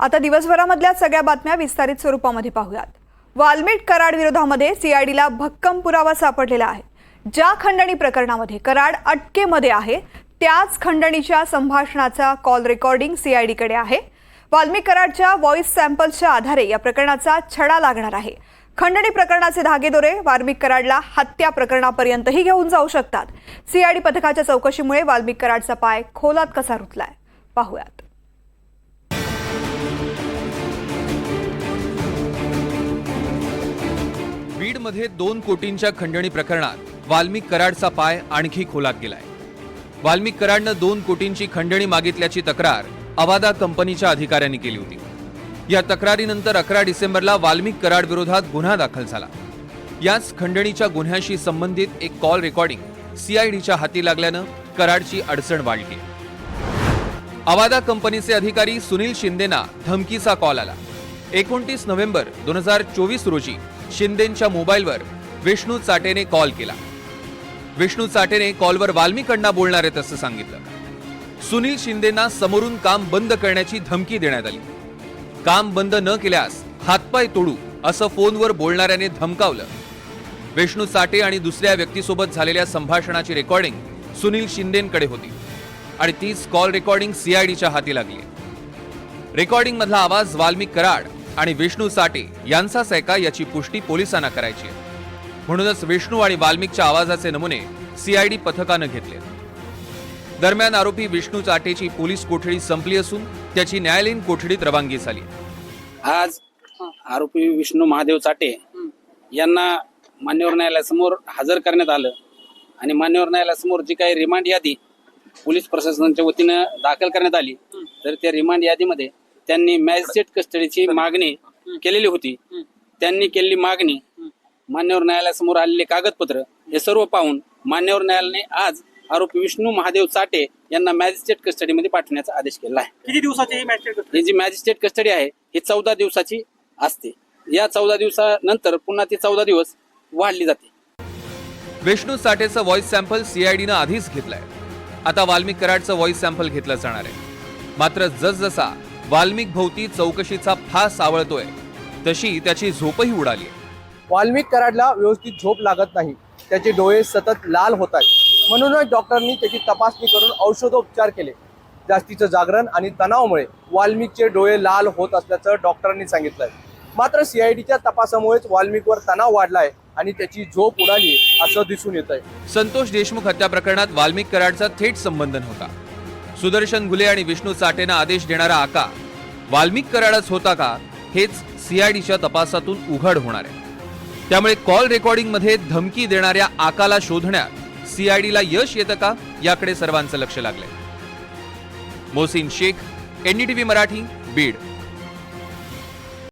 आता दिवसभरामधल्या सगळ्या बातम्या विस्तारित स्वरूपामध्ये पाहूयात. वाल्मिक कराड विरोधामध्ये सीआयडीला भक्कम पुरावा सापडलेला आहे. ज्या खंडणी प्रकरणामध्ये कराड अटकेमध्ये आहे त्याच खंडणीच्या संभाषणाचा कॉल रेकॉर्डिंग सीआयडीकडे आहे. वाल्मिक कराडच्या व्हॉइस सॅम्पल्सच्या आधारे या प्रकरणाचा छडा लागणार आहे. खंडणी प्रकरणाचे धागेदोरे वाल्मिक कराडला हत्या प्रकरणापर्यंतही घेऊन जाऊ शकतात. सीआयडी पथकाच्या चौकशीमुळे वाल्मिक कराडचा पाय खोलात कसा रुतलाय? पाहूयात. मध्ये दोन कोटींच्या खंडणी प्रकरणात वाल्मिक कराडचा पाय आणखी खोलात गेलाय. वाल्मिक कराडनं दोन कोटींची खंडणी मागितल्याची तक्रार अवादा कंपनीच्या अधिकाऱ्यांनी केली होती. या तक्रारीनंतर अकरा डिसेंबरला वाल्मिक कराड विरोधात गुन्हा दाखल झाला. याच खंडणीच्या गुन्ह्याशी संबंधित एक कॉल रेकॉर्डिंग सीआयडीच्या हाती लागल्यानं कराडची अडचण वाढली. अवादा कंपनीचे अधिकारी सुनील शिंदेना धमकीचा कॉल आला. एकोणतीस नोव्हेंबर दोन हजार चोवीस रोजी शिंदेंच्या मोबाईलवर विष्णू चाटेने कॉल केला. विष्णू चाटेने कॉलवर वाल्मिकांना बोलणार आहेत असं सांगितलं. सुनील शिंदेना समोरून काम बंद करण्याची धमकी देण्यात आली. काम बंद न केल्यास हातपाय तोडू असं फोनवर बोलणाऱ्याने धमकावलं. विष्णू चाटे आणि दुसऱ्या व्यक्तीसोबत झालेल्या संभाषणाची रेकॉर्डिंग सुनील शिंदेकडे होती. आणि तीच कॉल रेकॉर्डिंग सीआयडीच्या हाती लागली रेकॉर्डिंग मधला आवाज वाल्मिक कराड आणि विष्णू साटे यांचाच आहे का याची पुष्टी पोलिसांना करायची. म्हणूनच विष्णू आणि वाल्मिकच्या आवाजाचे नमुने सीआयडी पथकानं घेतले. दरम्यान आरोपी विष्णू चाटेची पोलीस कोठडी संपली असून त्याची न्यायालयीन कोठडीत रवानगी झाली. आज आरोपी विष्णू महादेव चाटे यांना मान्यवर न्यायालयासमोर हजर करण्यात आलं आणि मान्यवर न्यायालयासमोर जी काही रिमांड यादी पोलीस प्रशासनाच्या वतीनं दाखल करण्यात आली तर त्या रिमांड यादीमध्ये त्यांनी मॅजिस्ट्रेट कस्टडीची मागणी केलेली होती. त्यांनी केलेली मागणी मान्यवर न्यायालयासमोर आलेले कागदपत्र हे सर्व पाहून मान्यवर न्यायालयाने आज आरोपी विष्णू महादेव चाटे यांना मॅजिस्ट्रेट कस्टडीमध्ये पाठवण्याचा आदेश केला आहे. किती दिवसाची ही ही जी मॅजिस्ट्रेट कस्टडी आहे ही चौदा दिवसाची असते. या चौदा दिवसानंतर पुन्हा ती चौदा दिवस वाढली जाते. विष्णू साठेचं व्हॉइस सॅम्पल सीआयडीनं आधीच घेतलंय. आता वाल्मिक कराडचं व्हॉइस सॅम्पल घेतलं जाणार आहे. मात्र जसजसा वाल्मिक भोवती चौकशीचा फास आवळतोय. तशी त्याची झोपही उडाली. वाल्मिक कराडला व्यवस्थित झोप लागत नाही. त्याचे डोळे सतत लाल होत आहेत. म्हणूनच डॉक्टरांनी त्याची तपासणी करून औषधोपचार केले. जास्तीचं जागरण आणि तणावामुळे वाल्मिकचे डोळे लाल होत असल्याचं डॉक्टरांनी सांगितलंय. मात्र सीआयडीच्या तपासामुळेच वाल्मिकवर तणाव वाढलाय आणि त्याची झोप उडाली असं दिसून येत आहे संतोष देशमुख हत्या प्रकरणात वाल्मिक कराडचा थेट संबंध नव्हता. सुदर्शन घुले आणि विष्णू चाटेनं आदेश देणारा आका वाल्मिक कराडच होता का हेच सीआयडीच्या तपासातून उघड होणार आहे. त्यामुळे कॉल रेकॉर्डिंगमध्ये धमकी देणाऱ्या आकाला शोधण्यात सीआयडीला यश येतं का याकडे सर्वांचं लक्ष लागलंय. मोहसिन शेख एनडीटीव्ही मराठी बीड.